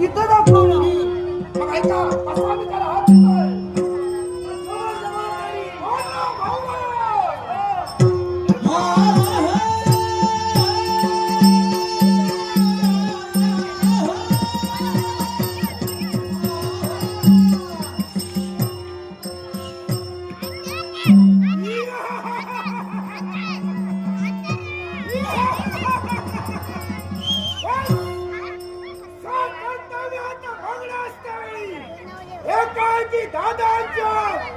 इथं दाखवलं मग ऐका असा आम्ही त्याला हात एकाची दादाच्या